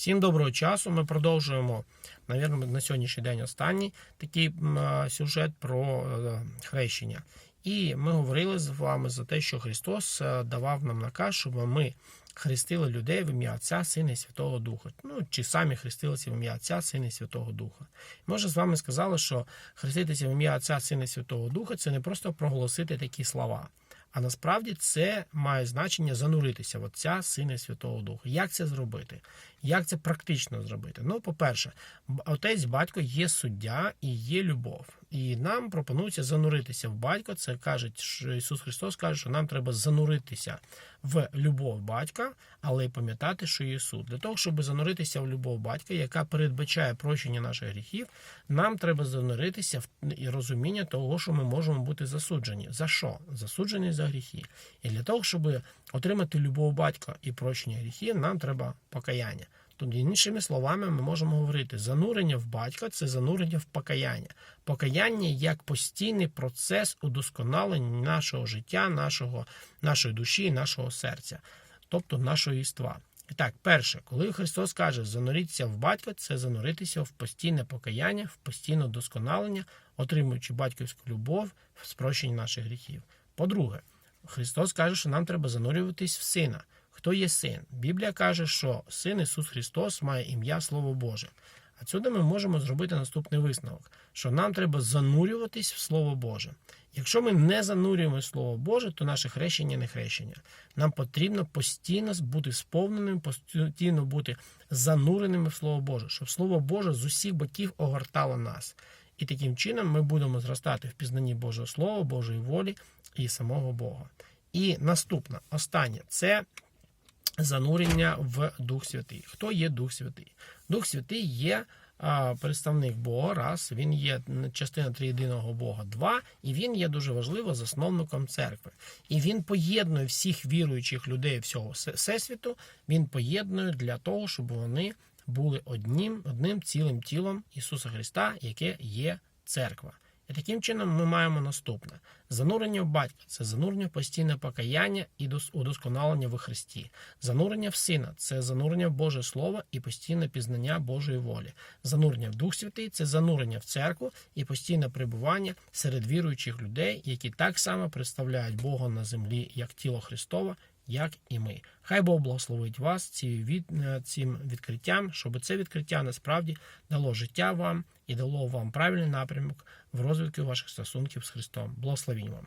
Всім доброго часу. Ми продовжуємо, навірно, на сьогоднішній день останній такий сюжет про е, хрещення. І ми говорили з вами за те, що Христос е, давав нам наказ, щоб ми хрестили людей в ім'я Отця, Сина і Святого Духа. Ну чи самі хрестилися в ім'я Отця, Сина і Святого Духа. Ми вже з вами сказали, що хреститися в ім'я Отця, Сина і Святого Духа це не просто проголосити такі слова. А насправді це має значення зануритися в Отця, Сина Святого Духа. Як це зробити? Як це практично зробити? Ну, по-перше, отець батько є суддя і є любов. І нам пропонується зануритися в батька. Це каже, Ісус Христос каже, що нам треба зануритися в любов батька, але й пам'ятати, що є суд. Для того, щоб зануритися в любов батька, яка передбачає прощення наших гріхів, нам треба зануритися в розуміння того, що ми можемо бути засуджені. За що? Засуджені за гріхи. І для того, щоб отримати любов батька і прощення гріхів, нам треба покаяння. Тобто, іншими словами, ми можемо говорити, занурення в батька це занурення в покаяння. Покаяння як постійний процес удосконалення нашого життя, нашого, нашої душі, нашого серця, тобто нашого єства. І так, перше, коли Христос каже зануритися в батька, це зануритися в постійне покаяння, в постійне досконалення, отримуючи батьківську любов в спрощенні наших гріхів. По-друге, Христос каже, що нам треба занурюватись в сина. Хто є син? Біблія каже, що син Ісус Христос має ім'я Слово Боже. Отсюди ми можемо зробити наступний висновок: що нам треба занурюватись в Слово Боже. Якщо ми не занурюємо Слово Боже, то наше хрещення не хрещення. Нам потрібно постійно бути сповненим, постійно бути зануреними в Слово Боже, щоб Слово Боже з усіх боків огортало нас. І таким чином ми будемо зростати в пізнанні Божого Слова, Божої волі і самого Бога. І наступне, останнє це занурення в Дух Святий. Хто є Дух Святий? Дух Святий є представник Бога, раз, він є частина триєдиного Бога, два, і він є дуже важливо засновником церкви. І він поєднує всіх віруючих людей всього всесвіту, він поєднує для того, щоб вони були одним, одним цілим тілом Ісуса Христа, яке є церква. І таким чином ми маємо наступне: занурення в батька це занурення в постійне покаяння і дос- удосконалення в Христі. Занурення в сина це занурення в Боже Слово і постійне пізнання Божої волі. Занурення в Дух Святий це занурення в церкву і постійне перебування серед віруючих людей, які так само представляють Бога на землі як тіло Христове, як і ми. Хай Бог благословить вас е, цим відкриттям, щоб це відкриття насправді дало життя вам і дало вам правильний напрямок в розвитку ваших стосунків з Христом. Благословінь вам.